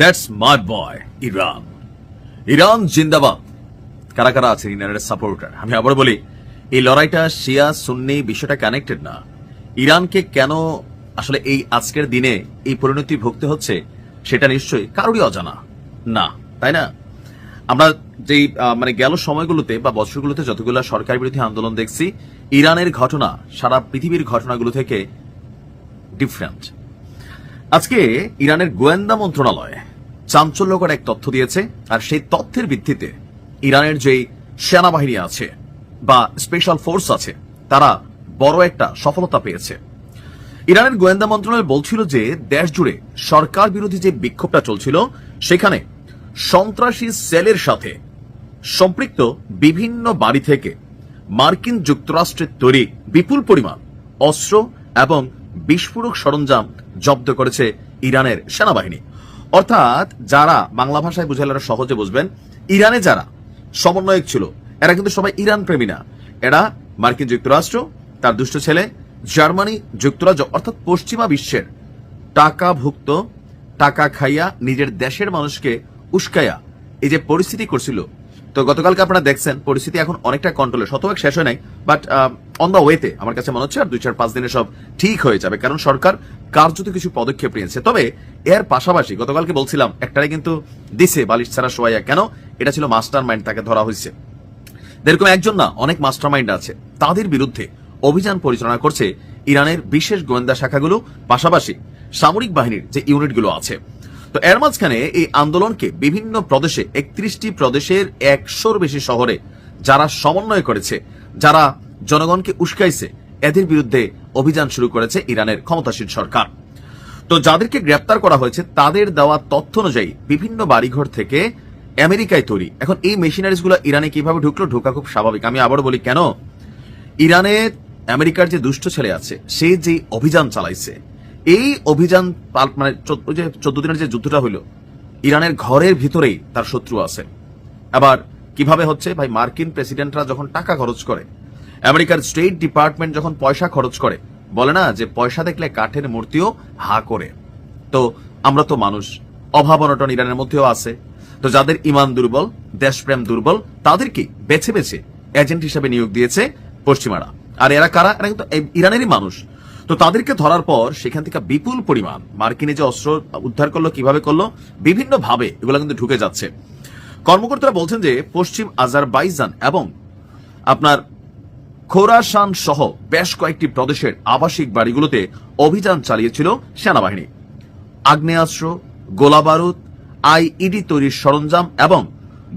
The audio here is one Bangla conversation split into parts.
That's my boy Iran Iran জিন্দাবাদ। কারা কারা আছে ইরানের সাপোর্টার? আমি আবার বলি, এই লড়াইটা শিয়া, সুন্নি বিষয়টা কানেক্টেড না। ইরানকে কেন আসলে এই আজকের দিনে এই পরিণতি ভুগতে হচ্ছে, সেটা নিশ্চয়ই কারোরই অজানা না, তাই না? আমরা যেই মানে গেল সময়গুলোতে বা বছরগুলোতে যতগুলো সরকার বিরোধী আন্দোলন দেখছি, ইরানের ঘটনা সারা পৃথিবীর ঘটনাগুলো থেকে ডিফারেন্ট আজকে ইরানের গোয়েন্দা মন্ত্রণালয় চাঞ্চল্যকর এক তথ্য দিয়েছে, আর সেই তথ্যের ভিত্তিতে ইরানের যে সেনাবাহিনী আছে বা স্পেশাল ফোর্স আছে, তারা বড় একটা সফলতা পেয়েছে। ইরানের গোয়েন্দা মন্ত্রণালয় বলছিল যে দেশ জুড়ে সরকার বিরোধী যে বিক্ষোভটা চলছিল, সেখানে সন্ত্রাসী সেলের সাথে সম্পৃক্ত বিভিন্ন বাড়ি থেকে মার্কিন যুক্তরাষ্ট্রের তৈরি বিপুল পরিমাণ অস্ত্র এবং বিস্ফোরক সরঞ্জাম জব্দ করেছে ইরানের সেনাবাহিনী। অর্থাৎ যারা বাংলা ভাষায় বুঝালে সহজে বুঝবেন, ইরানে যারা সমন্বয়ক ছিল, এরা কিন্তু সবাই ইরান প্রেমী না। এরা মার্কিন যুক্তরাষ্ট্র, তার দুষ্ট ছেলে জার্মানি যুক্তরাজ্য, অর্থাৎ পশ্চিমা বিশ্বের টাকা ভুক্ত টাকা খাইয়া নিজের দেশের মানুষকে উস্কাইয়া এই যে পরিস্থিতি করছিল তো গতকালকে আপনারা দেখছেন, পরিস্থিতি এখন অনেকটা কন্ট্রোলে শতভাগ শেষ হয় নাই বাট অন দ্য ওয়েতে আমার কাছে মনে হচ্ছে আর দুই চার পাঁচ দিনে সব ঠিক হয়ে যাবে, কারণ সরকার কার্যত কিছু পদক্ষেপ নিয়েছে। তবে এর পাশাপাশি গতকালকে বলছিলাম একটারে কিন্তু দিছে বালিশ ছাড়া সোয়াইয়া, কেন? এটা ছিল মাস্টার মাইন্ড তাকে ধরা হয়েছে। এরকম একজন না, অনেক মাস্টারমাইন্ড আছে। তাদের বিরুদ্ধে অভিযান পরিচালনা করছে ইরানের বিশেষ গোয়েন্দা শাখাগুলো, পাশাপাশি সামরিক বাহিনীর যে ইউনিটগুলো আছে। তো এর মাঝখানে এই আন্দোলনকে বিভিন্ন প্রদেশে, একত্রিশটি প্রদেশের একশোর বেশি শহরে যারা সমন্বয় করেছে, যারা জনগণকে উস্কাইছে, এদের বিরুদ্ধে অভিযান শুরু করেছে ইরানের ক্ষমতাসীন সরকার। তো যাদেরকে গ্রেপ্তার করা হয়েছে, তাদের দেওয়া তথ্য অনুযায়ী বিভিন্ন বাড়িঘর থেকে আমেরিকায় তৈরি। এখন এই মেশিনারিজগুলো ইরানে কীভাবে ঢুকলো, ঢোকা খুব স্বাভাবিক। আমি আবারও বলি কেন? ইরানের আমেরিকার যে দুষ্ট ছেলে আছে, সে যে অভিযান চালাইছে এই অভিযান মানে চোদ্দ দিনের যে যুদ্ধটা হইল, ইরানের ঘরের ভিতরেই তার শত্রু আছে। আবার কীভাবে হচ্ছে? ভাই, মার্কিন প্রেসিডেন্টরা যখন টাকা খরচ করে, আমেরিকার স্টেট ডিপার্টমেন্ট যখন পয়সা খরচ করে, বলে না যে পয়সা দেখলে কাঠের মূর্তিও হা করে। তো আমরা তো মানুষ, অভাব অনটন ইরানের মধ্যেও আছে। তো যাদের ইমান দুর্বল, দেশপ্রেম দুর্বল, তাদেরকে বেছে বেছে এজেন্ট হিসেবে নিয়োগ দিয়েছে পশ্চিমারা। আর এরা কারা? এরা কিন্তু ইরানেরই মানুষ। তো তাদেরকে ধরার পর সেখান থেকে বিপুল পরিমাণ মার্কিনে যে অস্ত্র উদ্ধার করল, কীভাবে করল বিভিন্ন ভাবে এগুলো কিন্তু ঢুকে যাচ্ছে। কর্মকর্তারা বলছেন যে পশ্চিম আজারবাইজান এবং আপনার খোরাসান সহ বেশ কয়েকটি প্রদেশের আবাসিক বাড়িগুলোতে অভিযান চালিয়েছিল সেনাবাহিনী। আগ্নেয়াস্ত্র, গোলাবারুদ, আইইডি তৈরির সরঞ্জাম এবং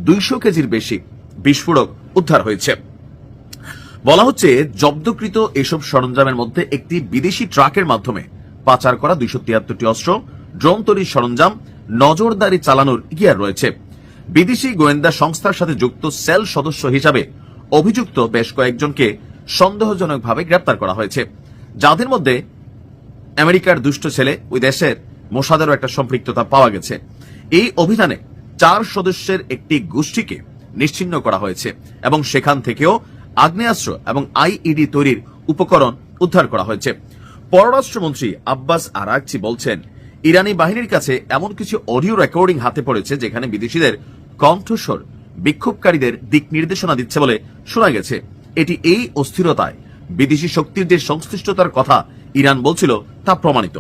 দুইশো কেজির বেশি বিস্ফোরক উদ্ধার হয়েছে। বলা হচ্ছে, জব্দকৃত এসব সরঞ্জামের মধ্যে একটি বিদেশি ট্রাকের মাধ্যমে পাচার করা দুইশো তিয়াত্তরটি অস্ত্র, ড্রোন তৈরির সরঞ্জাম, নজরদারি চালানোর গিয়ার রয়েছে। বিদেশি গোয়েন্দা সংস্থার সাথে যুক্ত সেল সদস্য হিসাবে অভিযুক্ত বেশ কয়েকজনকে সন্দেহজনকভাবে গ্রেপ্তার করা হয়েছে। যাদের মধ্যে আমেরিকার দুষ্ট ছেলে ওই দেশের মোসাদেরও একটা সম্পৃক্ততা পাওয়া গেছে। এই অভিযানে চার সদস্যের একটি গোষ্ঠীকে নিশ্চিহ্ন করা হয়েছে এবং সেখান থেকেও আগ্নেয়াস্ত্র এবং আইইডি তৈরির উপকরণ উদ্ধার করা হয়েছে। পররাষ্ট্রমন্ত্রী আব্বাস আরাকচি বলছেন, ইরানি বাহিনীর কাছে এমন কিছু অডিও রেকর্ডিং হাতে পড়েছে যেখানে বিদেশিদের কণ্ঠস্বর বিক্ষোভকারীদের দিক নির্দেশনা দিচ্ছে বলে শোনা গেছে। এটি এই অস্থিরতায় বিদেশি শক্তির যে সংশ্লিষ্টতার কথা ইরান বলছিল তা প্রমাণিত।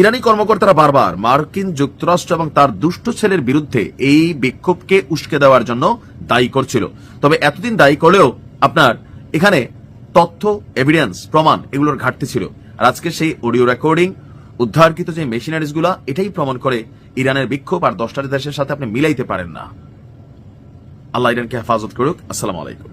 ইরানি কর্মকর্তারা বারবার মার্কিন যুক্তরাষ্ট্র এবং তার দুষ্ট ছেলের বিরুদ্ধে এই বিক্ষোভকে উস্কে দেওয়ার জন্য দায়ী করছিল। তবে এতদিন দায়ী করলেও আপনার এখানে তথ্য এভিডেন্স প্রমাণ এগুলোর ঘাটতি ছিল। আর আজকে সেই অডিও রেকর্ডিং উদ্ধারকৃত যে মেশিনারিজগুলা এটাই প্রমাণ করে ইরানের বিক্ষোভ আর দশটা দেশের সাথে আপনি মিলাইতে পারেন না। আল্লাহ ইরানকে হেফাজত করুক। আসসালামু আলাইকুম।